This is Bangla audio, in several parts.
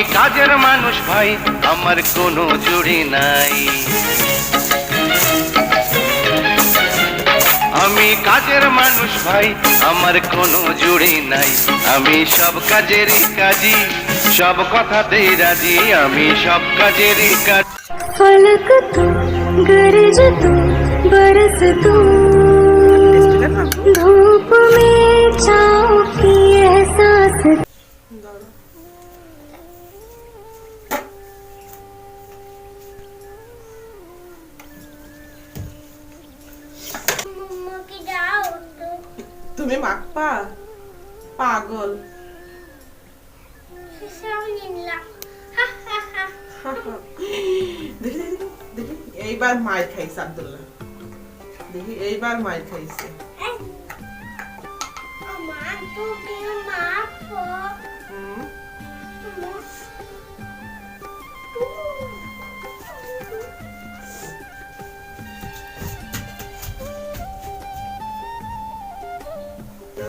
কাজের মানুষ ভাই আমার কোনো জুড়ি নাই আমি কাজের মানুষ ভাই আমার কোনো জুড়ি নাই আমি সব কাজেরই কাজী সব কথাতেই রাজি আমি সব কাজেরই কাজ फलक तू गरज तू बरस तू धूप में छाँव মাখপা পাগল। এইবার মায়ের খাইছে আব্দুল্লাহ। দেখি এইবার মায়ের খাইছে। হুম,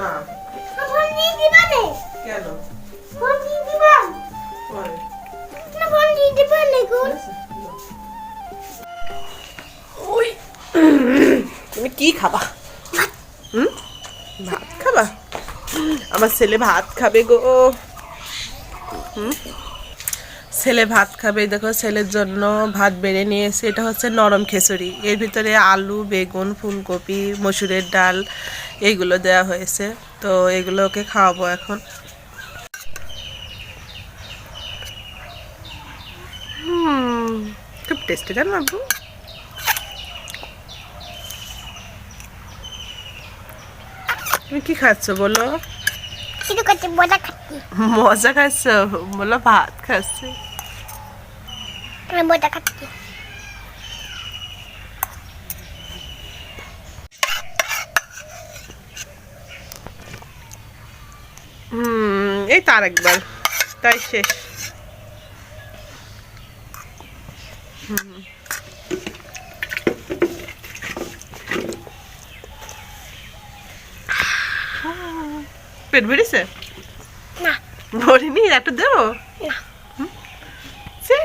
না। কেন? পরে। ওই তুমি কি খাবা? হুম? ভাত খাবা? আমার ছেলে ভাত খাবে গো। হুম? ছেলে ভাত খাবে দেখো ছেলের জন্য ভাত বেড়ে নিয়েছে। এটা হচ্ছে নরম খিচুড়ি। এর ভিতরে আলু বেগুন ফুলকপি মসুরের ডাল এইগুলো দেওয়া হয়েছে। তো এগুলো ওকে খাওয়াবো এখন। হুম খুব টেস্টি তাই বাবু তুমি কি খাচ্ছ বলো? মজা খাচ্ছি। খাচ্ছ? বলো ভাত খাচ্ছি। আমি মজা খাচ্ছি। হুম এই তো আরেকবার। তাই শেষ। হুম। পেট বেড়েছে না। ভরিনি একটু দেবো না। হুম? ছি।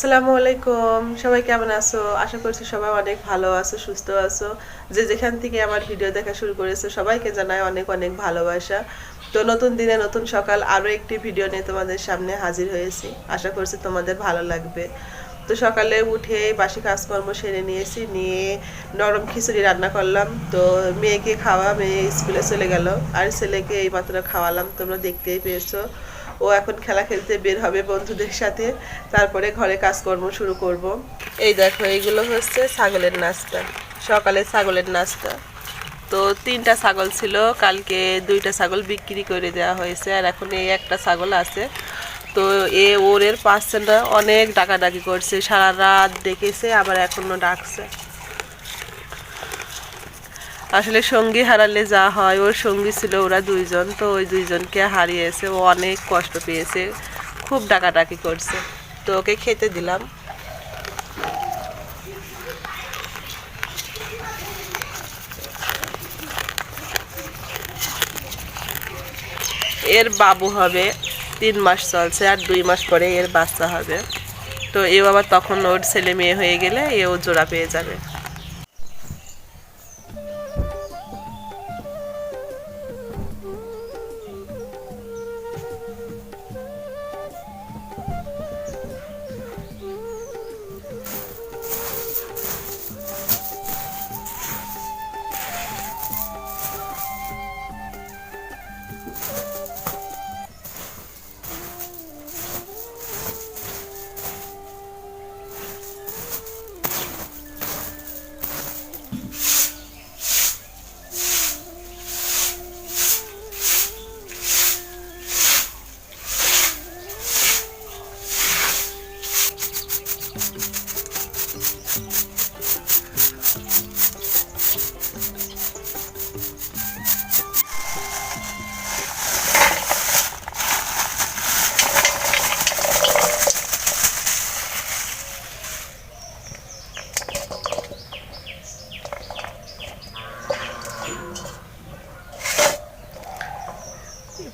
আসসালামু আলাইকুম। সবাই কেমন আছো? আশা করছি সবাই অনেক ভালো আছো, সুস্থ আছো। যে যেখান থেকে আমার ভিডিও দেখা শুরু করেছে, সবাইকে জানাই অনেক অনেক ভালোবাসা। তো নতুন দিনে নতুন সকাল আরও একটি ভিডিও নিয়ে তোমাদের সামনে হাজির হয়েছি। আশা করছি তোমাদের ভালো লাগবে। তো সকালে উঠে বাসি কাজকর্ম সেরে নিয়েছি, নিয়ে নরম খিচুড়ি রান্না করলাম। তো মেয়েকে খাওয়া, মেয়ে স্কুলে চলে গেল। আর ছেলেকে এই মাত্র খাওয়ালাম, তোমরা দেখতেই পেয়েছ। ও এখন খেলা খেলতে বের হবে বন্ধুদের সাথে। তারপরে ঘরে কাজকর্ম শুরু করব। এই দেখো, এইগুলো হচ্ছে ছাগলের নাস্তা। সকালে ছাগলের নাস্তা। তো তিনটা ছাগল ছিল, কালকে দুইটা ছাগল বিক্রি করে দেওয়া হয়েছে, আর এখন এই একটা ছাগল আছে। তো এ ওর পাচ্ছে অনেক ডাকাডাকি করছে, সারা রাত ডেকেছে আবার এখনও ডাকছে। আসলে সঙ্গী হারালে যা হয়, ওর সঙ্গী ছিল ওরা দুইজন, তো ওই দুইজনকে হারিয়েছে। ও অনেক কষ্ট পেয়েছে, খুব ডাকাডাকি করছে। তো ওকে খেতে দিলাম। এর বাবু হবে, তিন মাস চলছে, আর দুই মাস পরে এর বাচ্চা হবে। তো এও আবার তখন ওর ছেলে মেয়ে হয়ে গেলে, এও জোড়া পেয়ে যাবে।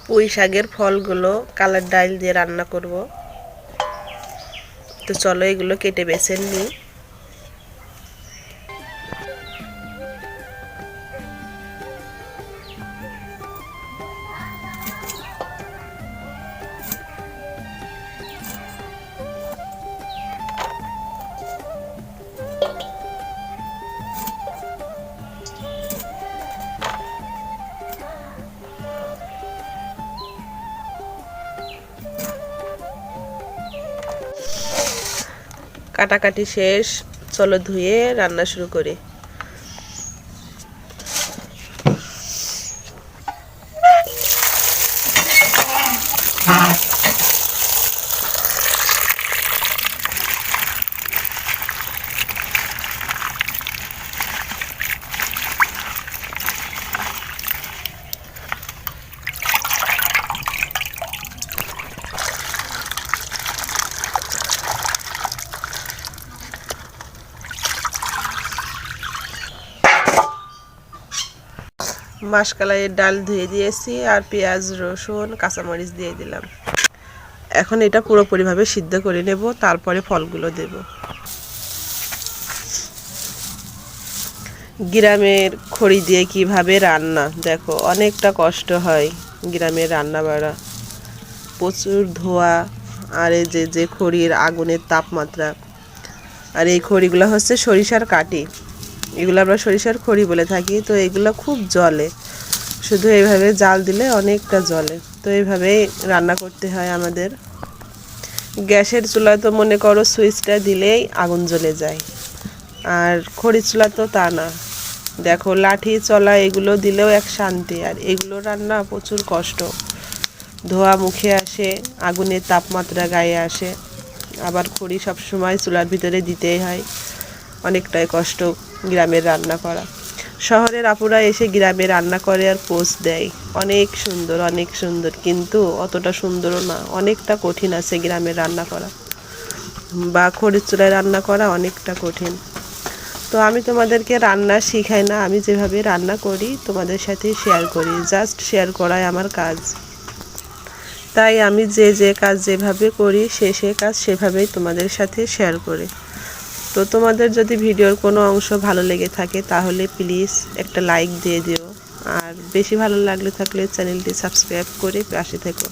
পুঁই শাকের ফলগুলো কালার ডাইল দিয়ে রান্না করব। তো চলো এগুলো কেটে বেছে নিই। কাটাকাটি শেষ চলো ধুয়ে রান্না শুরু করি। মাসকালাইয়ের ডাল ধুয়ে দিয়েছি আর পেঁয়াজ, রসুন, কাঁচামরিচ দিয়ে দিলাম। এখন এটা পুরোপুরিভাবে সিদ্ধ করে নেব, তারপরে ফলগুলো দেব। গ্রামের খড়ি দিয়ে কীভাবে রান্না, দেখো অনেকটা কষ্ট হয় গ্রামের রান্না বাড়া। প্রচুর ধোয়া, আর এই যে যে খড়ির আগুনের তাপমাত্রা। আর এই খড়িগুলো হচ্ছে সরিষার কাটি এগুলো আমরা সরিষার খড়ি বলে থাকি, তো এগুলো খুব জলে। শুধু এইভাবে জাল দিলে অনেকটা জলে। তো এইভাবেই রান্না করতে হয় আমাদের। গ্যাসের চুলা তো মনে করো সুইচটা দিলেই আগুন জ্বলে যায়। আর খড়ি চুলা তো তা না। দেখো লাঠি, চলা এগুলো দিলেও এক শান্তি, আর এগুলো রান্না প্রচুর কষ্ট। ধোয়া মুখে আসে, আগুনের তাপমাত্রা গায়ে আসে। আবার খড়ি সবসময় চুলার ভিতরে দিতেই হয়। অনেকটাই কষ্ট গ্রামের রান্না করা। শহরের আপুরা এসে গ্রামে রান্না করে আর পোস্ট দেয়। অনেক সুন্দর অনেক সুন্দর, কিন্তু অতটা সুন্দরও না। অনেকটা কঠিন আছে গ্রামের রান্না করা। বা খড়ির চুলায় রান্না করা অনেকটা কঠিন। তো আমি তোমাদেরকে রান্না শিখাই না, আমি যেভাবে রান্না করি তোমাদের সাথে শেয়ার করি। জাস্ট শেয়ার করাই আমার কাজ। তাই আমি যে যে কাজ যেভাবে করি, সে সে কাজ সেভাবেই তোমাদের সাথে শেয়ার করি। তো তোমাদের যদি ভিডিওর কোনো অংশ ভালো লেগে থাকে, তাহলে প্লিজ একটা লাইক দিয়ে দিও। আর বেশি ভালো লাগলে থাকলে চ্যানেলটি সাবস্ক্রাইব করে পাশে থেকো।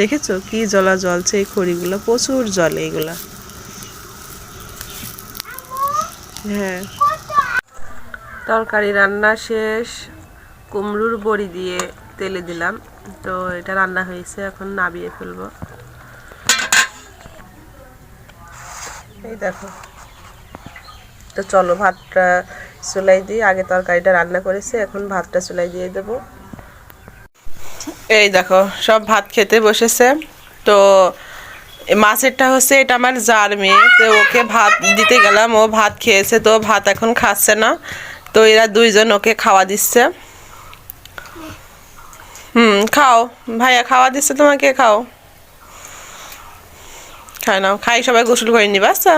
দেখেছ কি জলা জলছে এই খড়িগুলো, প্রচুর জলে এগুলা। হ্যাঁ। তরকারি রান্না শেষ। কুমড়োর বড়ি দিয়ে তেলে দিলাম। তো এটা রান্না হয়েছে, এখন নাবিয়ে ফেলব। এই দেখো। তো চলো ভাতটা চুলাই দিই। আগে তরকারিটা রান্না করেছি, এখন ভাতটা চুলাই দিয়ে দেবো। এই দেখো, সব ভাত খেতে বসেছে। তো মাছেরটা হচ্ছে, এটা আমার জার মেয়ে, তো ওকে ভাত দিতে গেলাম। ও ভাত খেয়েছে, তো ভাত এখন খাচ্ছে না। তো এরা দুইজন ওকে খাওয়া দিচ্ছে। হুম, খাও। ভাইয়া খাওয়া দিচ্ছে তোমাকে, খাও। খাই নাও খাই সবাই গোসল করে নিবা আচ্ছা।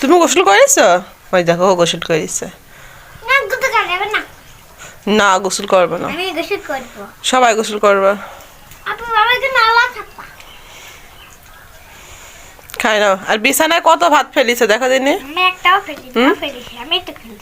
তুমি গোসল করেছ? ওই দেখো গোসল করেছে। না গোসল করবে না। সবাই গোসল করবে। খাই নাও আর বিছানায় কত ভাত ফেলিছে দেখো দিনে আমি একটাও ফেলি না ফেলিছি আমি একটু ফেলি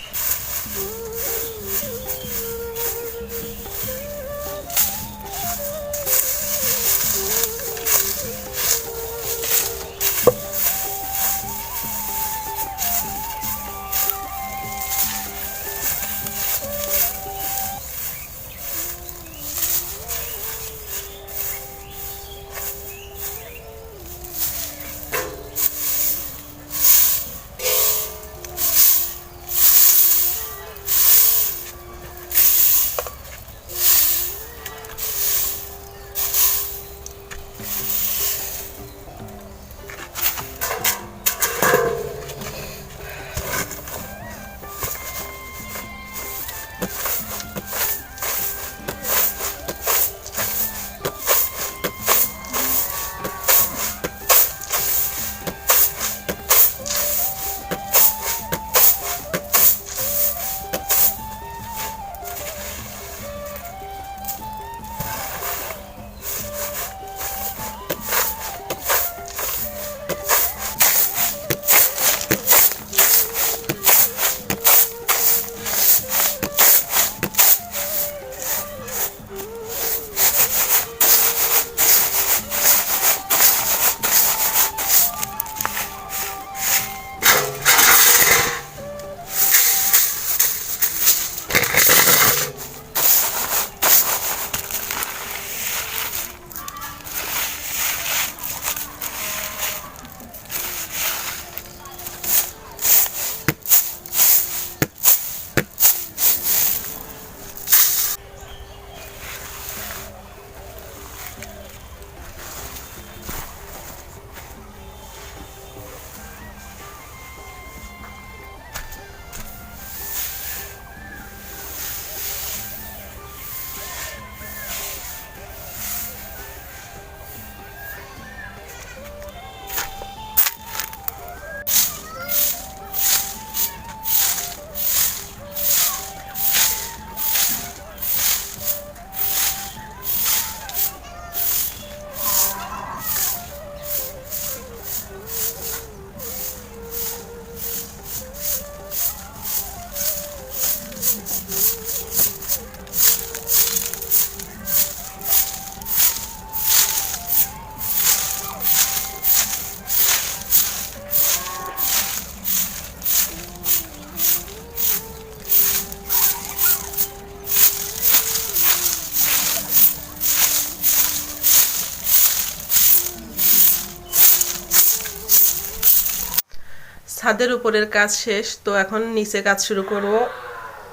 ছাদের উপরের কাজ শেষ, তো এখন নিচে কাজ শুরু করব।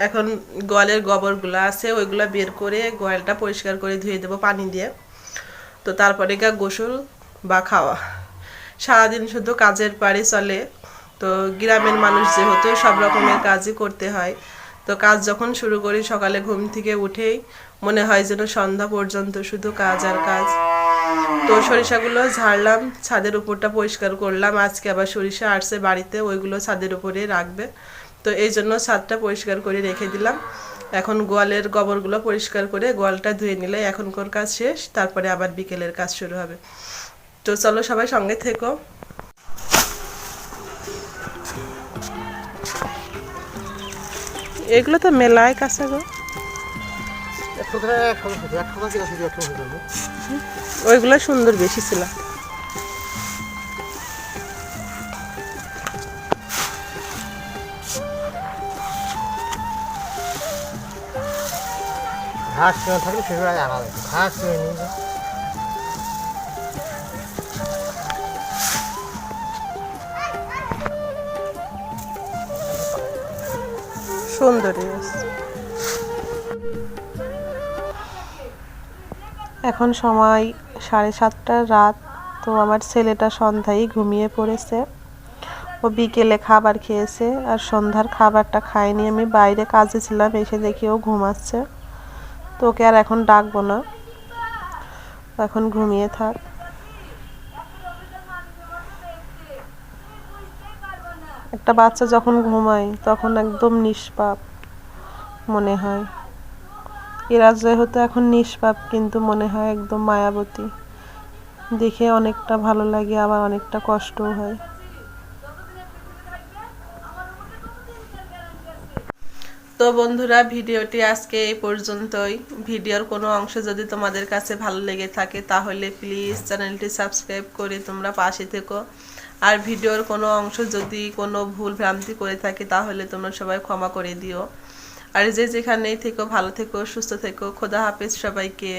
এখন গোয়ালের গোবরগুলো আছে, ওইগুলো বের করে গোয়ালটা পরিষ্কার করে ধুয়ে দেবো পানি দিয়ে। তো তারপরে গা গোসল বা খাওয়া। সারাদিন শুধু কাজের পারে চলে। তো গ্রামের মানুষ যেহেতু সব রকমের কাজই করতে হয়, তো কাজ যখন শুরু করি সকালে ঘুম থেকে উঠেই মনে হয় যেন সন্ধ্যা পর্যন্ত শুধু কাজ আর কাজ। তো সরিষাগুলো ঝাড়লাম ছাদের উপরটা পরিষ্কার করলাম আজকে আবার সরিষা আসছে বাড়িতে ওইগুলো ছাদের উপরে রাখবে তো এই জন্য ছাদটা পরিষ্কার করে রেখে দিলাম এখন গোয়ালের গোবরগুলো পরিষ্কার করে গোয়ালটা ধুয়ে নিলে এখনকার কাজ শেষ তারপরে আবার বিকেলের কাজ শুরু হবে তো চলো সবাই সঙ্গে থেকো এগুলো তো মেলায় কাছে গো ওইগুলো সুন্দর বেশি ছিল। ঘাস থাকলে সেগুলো আনা ঘাস নিয়ে সুন্দরী। এখন সময় সাড়ে সাতটার রাত, তো আমার ছেলেটা সন্ধ্যায় ঘুমিয়ে পড়েছে। ও বিকেলে খাবার খেয়েছে আর সন্ধ্যার খাবারটা খায়নি। আমি বাইরে কাজে ছিলাম, এসে দেখি ও ঘুমাচ্ছে। তো ওকে আর এখন ডাকবো না। এখন ঘুমিয়ে থাক। একটা বাচ্চা যখন ঘুমায়, তখন একদম নিষ্পাপ মনে হয়। এরা যেহেতু এখন নিষ্পাপ, কিন্তু মনে হয় একদম মায়াবতী। দেখে অনেকটা ভালো লাগে, আবার অনেকটা কষ্টও হয়। তো বন্ধুরা, ভিডিওটি আজকে এই পর্যন্তই। ভিডিওর কোনো অংশ যদি তোমাদের কাছে ভালো লেগে থাকে, তাহলে প্লিজ চ্যানেলটি সাবস্ক্রাইব করে তোমরা পাশে থেকো। আর ভিডিওর কোনো অংশ যদি কোনো ভুল ভ্রান্তি করে থাকে, তাহলে তোমরা সবাই ক্ষমা করে দিও। আর যে যেখানেই থেকো ভালো থেকো সুস্থ থেকো খোদা হাফেজ সবাইকে।